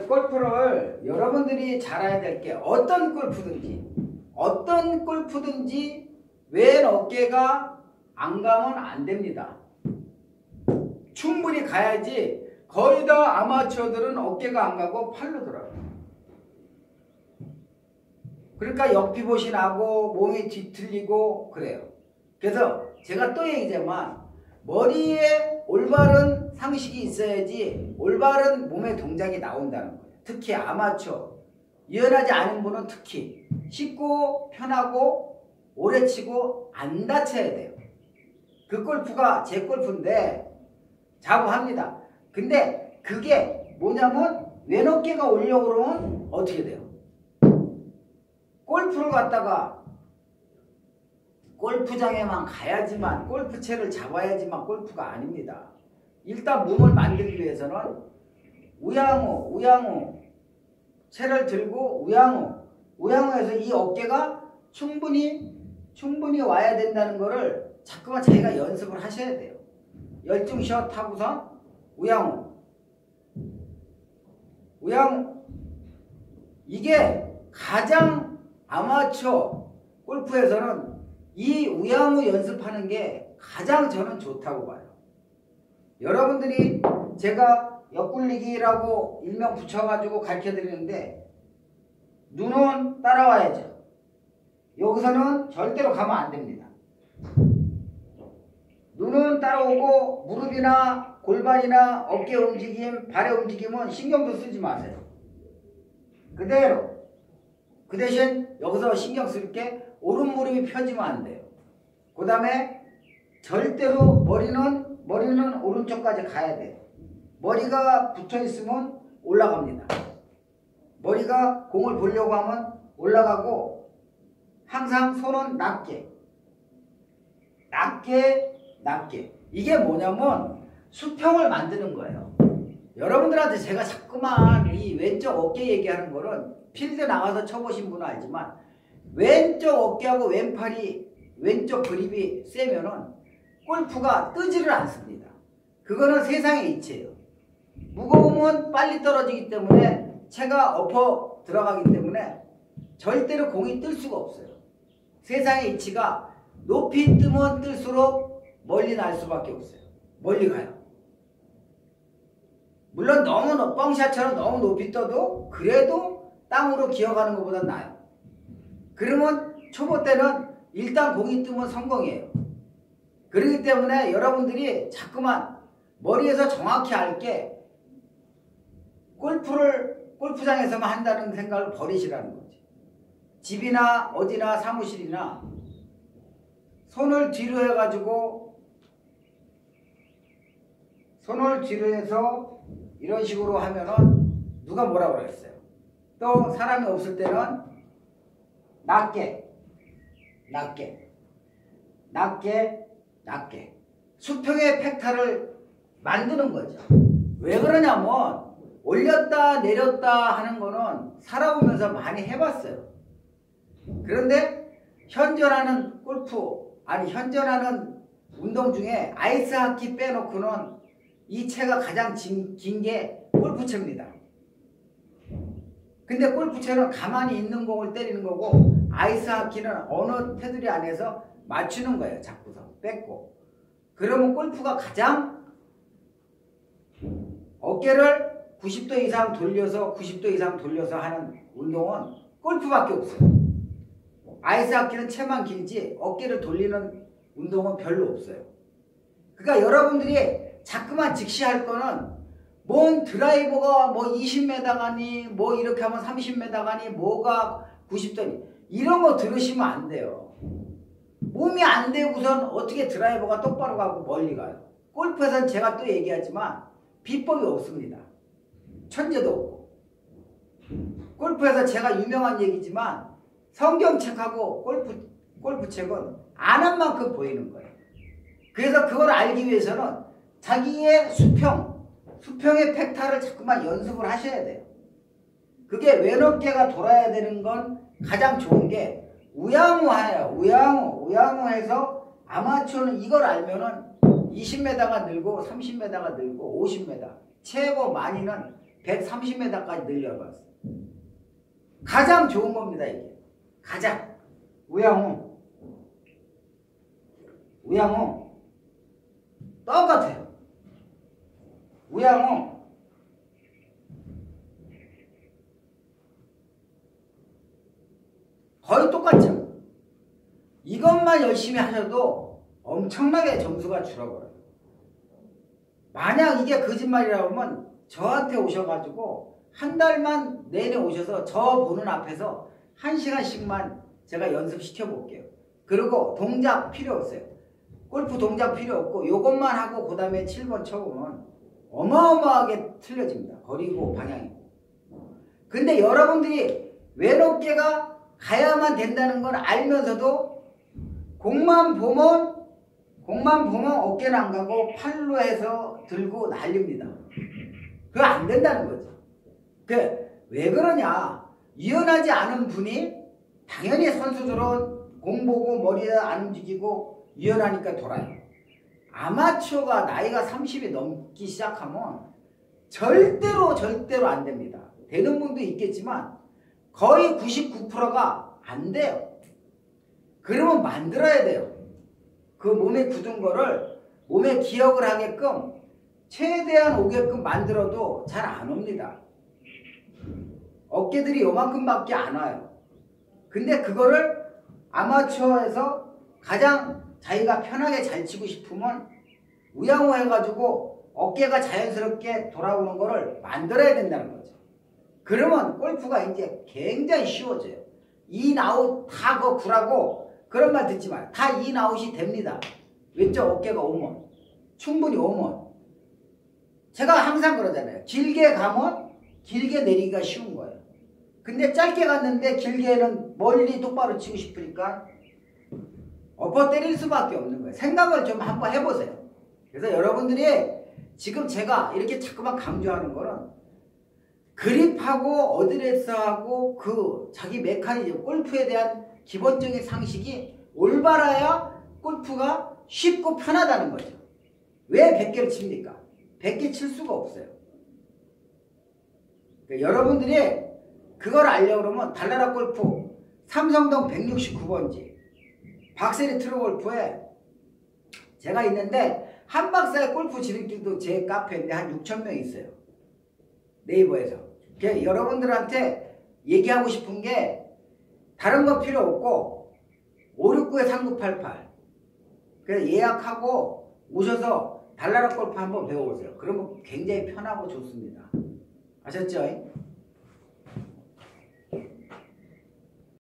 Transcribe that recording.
골프를 여러분들이 잘해야 될 게 어떤 골프든지 어떤 골프든지 왼 어깨가 안 가면 안 됩니다. 충분히 가야지 거의 다 아마추어들은 어깨가 안 가고 팔로 들어요. 그러니까 옆피봇이 나고 몸이 뒤틀리고 그래요. 그래서 제가 또 얘기지만 머리에 올바른 상식이 있어야지 올바른 몸의 동작이 나온다는 거예요. 특히 아마추어 유연하지 않은 분은 특히 쉽고 편하고 오래 치고 안 다쳐야 돼요. 그 골프가 제 골프인데 자부합니다. 근데 그게 뭐냐면 왼어깨가 올려고 그러면 어떻게 돼요? 골프를 갖다가 골프장에만 가야지만 골프채를 잡아야지만 골프가 아닙니다. 일단 몸을 만들기 위해서는 우양우, 우양우 채를 들고 우양우, 우양우에서 이 어깨가 충분히 충분히 와야 된다는 거를 자꾸만 자기가 연습을 하셔야 돼요. 열중샷 하고선 우양우, 우양우 이게 가장 아마추어 골프에서는 이 우양우 연습하는 게 가장 저는 좋다고 봐요. 여러분들이 제가 옆굴리기라고 일명 붙여가지고 가르쳐 드리는데 눈은 따라와야죠. 여기서는 절대로 가면 안 됩니다. 눈은 따라오고 무릎이나 골반이나 어깨 움직임, 발의 움직임은 신경도 쓰지 마세요. 그대로. 그 대신 여기서 신경 쓸 게 오른 무릎이 펴지면 안 돼요. 그 다음에 절대로 머리는 머리는 오른쪽까지 가야 돼요. 머리가 붙어 있으면 올라갑니다. 머리가 공을 보려고 하면 올라가고 항상 손은 낮게 낮게 낮게 이게 뭐냐면 수평을 만드는 거예요. 여러분들한테 제가 자꾸만 이 왼쪽 어깨 얘기하는 거는 필드 나가서 쳐보신 분은 알지만 왼쪽 어깨하고 왼팔이 왼쪽 그립이 세면은 골프가 뜨지를 않습니다. 그거는 세상의 이치예요. 무거우면 빨리 떨어지기 때문에 채가 엎어 들어가기 때문에 절대로 공이 뜰 수가 없어요. 세상의 이치가 높이 뜨면 뜰수록 멀리 날 수밖에 없어요. 멀리 가요. 물론 너무 뻥샷처럼 너무 높이 떠도 그래도 땅으로 기어가는 것보다 나아요. 그러면 초보 때는 일단 공이 뜨면 성공이에요. 그렇기 때문에 여러분들이 자꾸만 머리에서 정확히 알게 골프를 골프장에서만 한다는 생각을 버리시라는 거지. 집이나 어디나 사무실이나 손을 뒤로 해가지고 손을 뒤로 해서 이런 식으로 하면은 누가 뭐라고 그랬어요. 또 사람이 없을 때는 낮게 낮게 낮게 낮게 수평의 팩타를 만드는 거죠. 왜 그러냐면 올렸다 내렸다 하는 거는 살아보면서 많이 해봤어요. 그런데 현존하는 골프 아니 현존하는 운동 중에 아이스하키 빼놓고는 이 채가 가장 긴 게 골프채입니다. 근데 골프채는 가만히 있는 공을 때리는 거고 아이스하키는 어느 테두리 안에서 맞추는 거예요. 자꾸 서 뺏고. 그러면 골프가 가장 어깨를 90도 이상 돌려서 90도 이상 돌려서 하는 운동은 골프밖에 없어요. 아이스하키는 채만 길지 어깨를 돌리는 운동은 별로 없어요. 그러니까 여러분들이 자꾸만 직시할 거는 뭔 드라이버가 뭐 20m 가니 뭐 이렇게 하면 30m 가니 뭐가 90도니 이런 거 들으시면 안 돼요. 몸이 안 되고선 어떻게 드라이버가 똑바로 가고 멀리 가요. 골프에서는 제가 또 얘기하지만 비법이 없습니다. 천재도 없고. 골프에서 제가 유명한 얘기지만 성경책하고 골프, 골프책은 아는 만큼 보이는 거예요. 그래서 그걸 알기 위해서는 자기의 수평, 수평의 팩타를 자꾸만 연습을 하셔야 돼요. 그게 왼어깨가 돌아야 되는 건 가장 좋은 게 우양우하예요. 우양우, 우양우해서 아마추어는 이걸 알면은 20m가 늘고 30m가 늘고 50m 최고 많이는 130m까지 늘려봤어. 가장 좋은 겁니다, 이게. 가장. 우양호. 우양호. 똑같아요. 우양호. 거의 똑같죠. 이것만 열심히 하셔도 엄청나게 점수가 줄어버려요. 만약 이게 거짓말이라고 하면 저한테 오셔가지고 한 달만 내내 오셔서 저 보는 앞에서 한 시간씩만 제가 연습시켜 볼게요. 그리고 동작 필요 없어요. 골프 동작 필요 없고 요것만 하고 그 다음에 7번 쳐보면 어마어마하게 틀려집니다. 거리고 방향이. 근데 여러분들이 외롭게가 가야만 된다는 걸 알면서도 공만 보면 공만 보면 어깨는 안 가고 팔로 해서 들고 날립니다. 그거 안 된다는 거죠. 그 왜 그러냐? 유연하지 않은 분이 당연히 선수들은 공 보고 머리가 안 움직이고 유연하니까 돌아요. 아마추어가 나이가 30이 넘기 시작하면 절대로 절대로 안 됩니다. 되는 분도 있겠지만 거의 99%가 안 돼요. 그러면 만들어야 돼요. 그 몸에 굳은 거를 몸에 기억을 하게끔 최대한 오게끔 만들어도 잘 안 옵니다. 어깨들이 요만큼밖에 안 와요. 근데 그거를 아마추어에서 가장 자기가 편하게 잘 치고 싶으면 우양호 해가지고 어깨가 자연스럽게 돌아오는 거를 만들어야 된다는 거죠. 그러면 골프가 이제 굉장히 쉬워져요. 인아웃 다그 구라고 그런 말 듣지 마요. 다 인아웃이 됩니다. 왼쪽 어깨가 오면 충분히 오면 제가 항상 그러잖아요. 길게 가면 길게 내리기가 쉬운 거예요. 근데 짧게 갔는데 길게는 멀리 똑바로 치고 싶으니까 엎어 때릴 수밖에 없는 거예요. 생각을 좀 한번 해보세요. 그래서 여러분들이 지금 제가 이렇게 자꾸만 강조하는 거는 그립하고 어드레스하고 그 자기 메커니즘 골프에 대한 기본적인 상식이 올바라야 골프가 쉽고 편하다는 거죠. 왜 100개를 칩니까? 100개 칠 수가 없어요. 그러니까 여러분들이 그걸 알려고 그러면 달나라 골프 삼성동 169번지 박세리 트로골프에 제가 있는데 한 박사의 골프 지름길도 제 카페인데 한 6천 명 있어요. 네이버에서. 여러분들한테 얘기하고 싶은 게 다른 거 필요 없고 569-3988 그래서 예약하고 오셔서 달나라 골프 한번 배워보세요. 그러면 굉장히 편하고 좋습니다. 아셨죠?